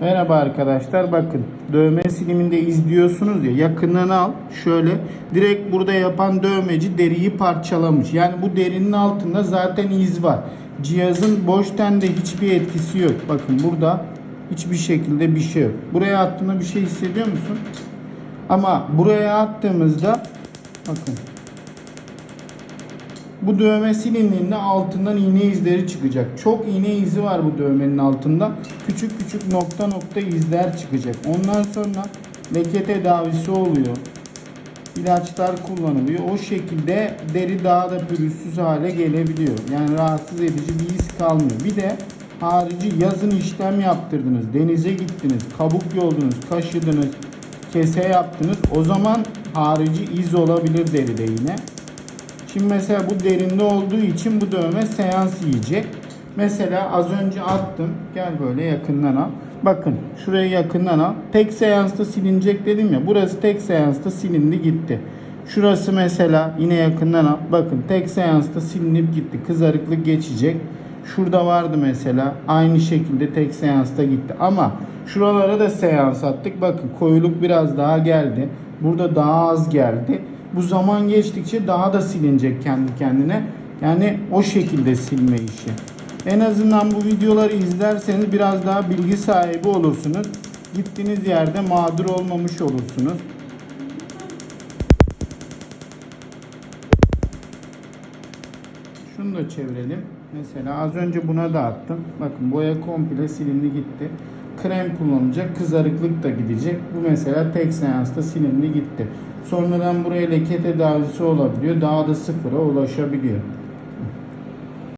Merhaba arkadaşlar bakın dövme siliminde izliyorsunuz ya yakından al şöyle direkt burada yapan dövmeci deriyi parçalamış. Yani bu derinin altında zaten iz var. Cihazın boş tende hiçbir etkisi yok. Bakın burada hiçbir şekilde bir şey yok. Buraya attığında bir şey hissediyor musun? Ama buraya attığımızda bakın bu dövme silindiğinde altından iğne izleri çıkacak. Çok iğne izi var bu dövmenin altında. Küçük küçük nokta nokta izler çıkacak. Ondan sonra leke tedavisi oluyor. İlaçlar kullanılıyor. O şekilde deri daha da pürüzsüz hale gelebiliyor. Yani rahatsız edici bir iz kalmıyor. Bir de harici yazın işlem yaptırdınız. Denize gittiniz. Kabuk yoldunuz. Kaşıdınız. Kese yaptınız. O zaman harici iz olabilir deride yine. Şimdi mesela bu derinde olduğu için bu dövme seans yiyecek. Mesela az önce attım. Gel böyle yakından al. Bakın şurayı yakından al. Tek seansta silinecek dedim ya. Burası tek seansta silindi gitti. Şurası mesela yine yakından al. Bakın tek seansta silinip gitti. Kızarıklık geçecek. Şurada vardı mesela. Aynı şekilde tek seansta gitti. Ama şuralara da seans attık. Bakın koyuluk biraz daha geldi. Burada daha az geldi. Bu zaman geçtikçe daha da silinecek kendi kendine. Yani o şekilde silme işi. En azından bu videoları izlerseniz biraz daha bilgi sahibi olursunuz. Gittiğiniz yerde mağdur olmamış olursunuz. Şunu da çevirelim. Mesela az önce buna da attım. Bakın boya komple silindi gitti. Krem kullanılacak. Kızarıklık da gidecek. Bu mesela tek seansta silindi gitti. Sonradan buraya leke tedavisi olabiliyor. Daha da sıfıra ulaşabiliyor.